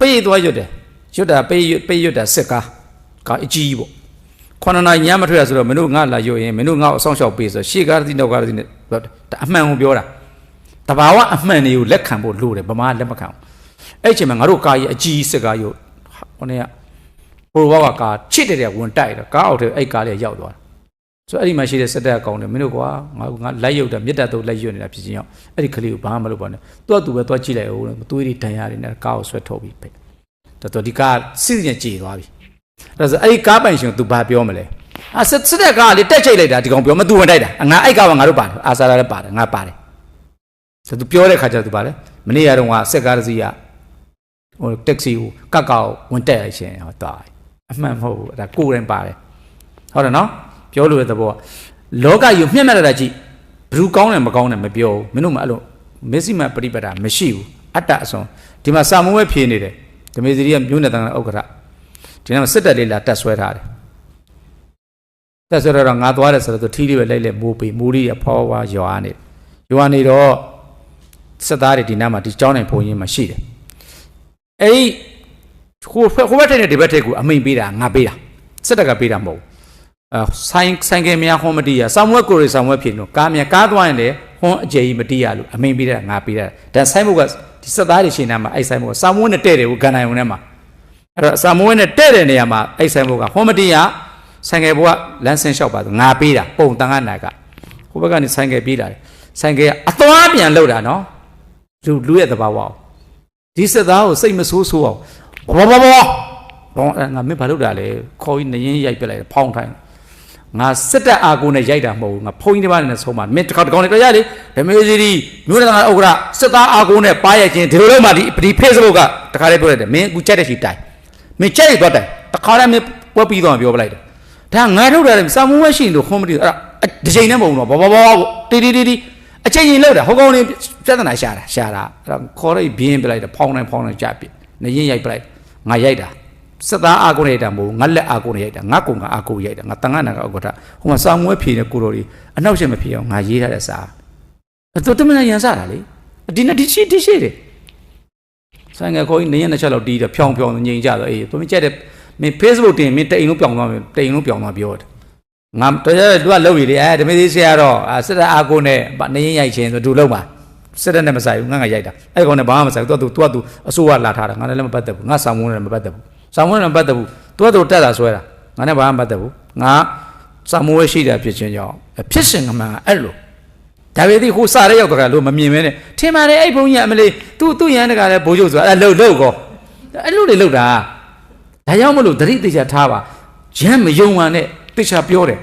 ပိတ်သွားရွတ်တယ်ရွတ်တာပိတ်ရွတ်ပိတ်ရွတ်တာစစ်ကားကားအကြီးကြီးပေါ့ခொနနာညမထွက်ရဆိုတော့မင်းတို့ငါလာရွတ်ရင်မင်းတို့ငါ့ကိုအဆောင်ရှောက်ပေးဆိုရှေ့ကားတိနောက်ကားတိနဲ့အမှန်ကိုပြောတာတဘာဝအမှန်တွေကိုလက်ခံဖို့လိုတယ်ဗမာလက်မခံဘူးအဲ့ချိန်မှာငါတို့ကားကြီးအကြီးစစ်ကားရွတ်ဟိုနေ့ကဟိုဘက်ကကားချစ်တဲ့တဲ့ဝင်တိုက်တယ်ကားအောက်ထဲအဲ့ကားလေးရောက်သွားတာ ဆိုအဲ့ဒီမှာရှိတဲ့စက်တက်အကောင်တွေမင်းတို့ကွာငါငါလက်ရုပ်တာမြတ်တတ်တော့လက်ရွတ်နေတာဖြစ်ချင်းရောက်အဲ့ဒီကလေးကိုဘာမှမလုပ်ပါနဲ့သူ့အတူပဲသွားကြည့်လိုက်အောင်သွေးတွေဒဏ်ရာတွေနဲ့ကားကိုဆွဲထုတ်ပြီးပဲတော်တော်ဒီကားစစ်ညကြေသွားပြီဒါဆိုအဲ့ဒီကားပိုင်ရှင်က तू ဘာပြောမလဲအာစစ်စစ်တဲ့ကားကလေတက်ချိတ်လိုက်တာဒီကောင်ပြောမ तू ဝင်တိုက်တာငါအဲ့ကားကငါတို့ပါတယ်အာဆာလာလည်းပါတယ်ငါပါတယ်ဆို तू ပြောတဲ့ခါကျ तू ပါလေမနေ့ကတော့ကစက်ကားတစ်စီးကဟိုတက်ဆီကိုကတ်ကောက်ဝင်တက်လိုက်ရှင်ဟောသွားအမှန်မဟုတ်ဘူးအဲ့ဒါကိုယ်တိုင်ပါတယ်ဟုတ်တယ်နော် ပြောလို့တဲ့သဘောလောကယူမျက်မှတ်ရတာကြည့်ဘလူကောင်းတယ်မကောင်းတယ်မပြောဘူးမင်းတို့မအဲ့လိုမစ္စည်းမပရိပဒမရှိဘူးအတ္တအစွန်ဒီမှာစာမွေးဖြေနေတယ်ဓမေစီရီကမြို့နယ်တန်ဥက္ကဋ္ဌဒီနေ့မှာစစ်တပ်လေးလာတက်ဆွဲထားတယ်တက်ဆွဲတော့ငါသွားတယ်ဆိုတော့သူထီးလေးပဲလိုက်လိုက်မိုးပေးမိုးလေးရဖောဝါရွာနေရွာနေတော့စစ်သားတွေဒီနားမှာဒီကျောင်းနိုင်ဘုံရင်မှာရှိတယ်အဲ့ဒီဟိုဟိုဘက်ထက်နဲ့ဒီဘက်ထက်ကိုအမိန်ပေးတာငါပေးတာစစ်တပ်ကပေးတာမဟုတ်ဘူးအဲ ဆိုင်ဆိုင်ကယ်များဟွန်မတီးရဆောင်းဝဲကိုရီဆောင်းဝဲဖြစ်လို့ကားများကားသွားရင်လေဟွန်အကျယ်ကြီးမတီးရလို့အမိန်ပေးတာငါပေးတာဒါဆိုင်ဘုတ်ကဒီစက်သားတွေရှင်းနေမှာအဲ့ဆိုင်ဘုတ်ကဆောင်းဝဲနဲ့တဲ့တယ်ကိုကန်နိုင်ုံထဲမှာအဲ့တော့ဆောင်းဝဲနဲ့တဲ့တဲ့နေရာမှာအဲ့ဆိုင်ဘုတ်ကဟွန်မတီးရဆိုင်ကယ်ဘုတ်ကလမ်းဆင်းလျှောက်ပါဆိုငါပေးတာပုံတန်ကနာကဟိုဘက်ကနေဆိုင်ကယ်ပြေးလာတယ်ဆိုင်ကယ်ကအသွားပြန်လောက်တာနော်လူလူရဲ့တဘာဝအောင်ဒီစက်သားကိုစိတ်မဆိုးဆိုးအောင်ဘောဘောဘောဘောငါမင်းဘာလုပ်တာလဲခေါ်ပြီးနရင်ရိုက်ပြလိုက်ဖောင်းထိုင် ငါစစ်တပ်အာကိုနဲ့ရိုက်တာမဟုတ်ဘူးငါဖုန်းကြီးတစ်ပါးနဲ့ဆုံးမမင်းတစ်ခါတစ်ကောင်နဲ့တွေ့ရလေဓမေစီဒီမြို့နယ်ကဥက္ကရာစစ်သားအာကိုနဲ့ပါရိုက်ခြင်းဒီလိုလုံးမှဒီဒီ Facebook ကတခါလေးပြောလိုက်တယ်မင်းကူကြက်တဲ့ရှိတိုင်မင်းကြက်ရသွားတိုင်တခါလေးမင်းပွဲပြီးတော့ပြောပလိုက်တယ်ဒါငါထုတ်တာလေစာမွေးရှိရင်လို့ခွန်မတီအဲ့ဒါဒီချိန်နဲ့မဟုတ်ဘူးတော့ဘောဘောဘောတီတီတီတီအချိန်ရင်လောက်တာဟိုကောင်လေးပြဿနာရှာတာရှာတာအဲ့တော့ခေါ်လိုက်ဘင်းပြလိုက်တယ်ဖောင်းတိုင်းဖောင်းတိုင်းကြပြနေရင်ရိုက်ပလိုက်ငါရိုက်တာ စက်သားအာကုနဲ့ရိုက်တာမဟုတ်ငါလက်အာကုနဲ့ရိုက်တာငါကုံကအာကုရိုက်တာငါတန်ခါနာကဥက္ကဋ္ဌဟိုမှာစာမွေးဖြေနေကိုတော်ကြီးအနောက်ရှက်မဖြေအောင်ငါရေးထားတဲ့စာအဲ့တော့တမန်ရန်စားတာလေဒီနေ့ဒီရှိဒီရှိတယ်ဆိုင်ကခေါ်ကြီးနေရင်တစ်ချက်လောက်တီးတယ်ဖြောင်းဖြောင်းငြိမ်ကြတော့အေးသူမကြက်တဲ့မင်း Facebook တင်မင်းတိန်လုံးပြောင်းသွားမယ်တိန်လုံးပြောင်းသွားပြောတယ်ငါတော်ရသူကလှုပ်ရည်လေအဲဓမေသေးဆရာတော့စစ်တပ်အာကိုနဲ့နေရင်ရိုက်ခြင်းဆိုသူလှုပ်ပါစစ်တပ်နဲ့မဆိုင်ဘူးငါငါရိုက်တာအဲ့ကောင်နဲ့ဘာမှမဆိုင်ဘူးသူကသူသူကသူအစိုးရလာထားတာငါလည်းမပတ်သက်ဘူးငါဆောင်မုန်းလည်းမပတ်သက်ဘူး ဆောင်မုန်းလည်းမပတ်သက်ဘူးသူကသူတက်တာဆွဲတာငါနဲ့ဘာမှမပတ်သက်ဘူးငါဆောင်မုန်းရှိတာဖြစ်ခြင်းကြောင့်ဖြစ်စဉ်ကမှန်အဲ့လိုဒါပေမဲ့ဟိုစားတဲ့ရောက်တော့လို့မမြင်မဲနဲ့ထင်ပါတယ်အဲ့ဘုန်းကြီးအမလေးသူ့သူ့ရန်တကလည်းဘိုးချုပ်ဆိုတာအဲ့လှုပ်လှုပ်ကောအဲ့လိုတွေလှုပ်တာဒါကြောင့်မလို့သတိတေချာထားပါရမ်းမယုံပါနဲ့တေချာပြောတယ်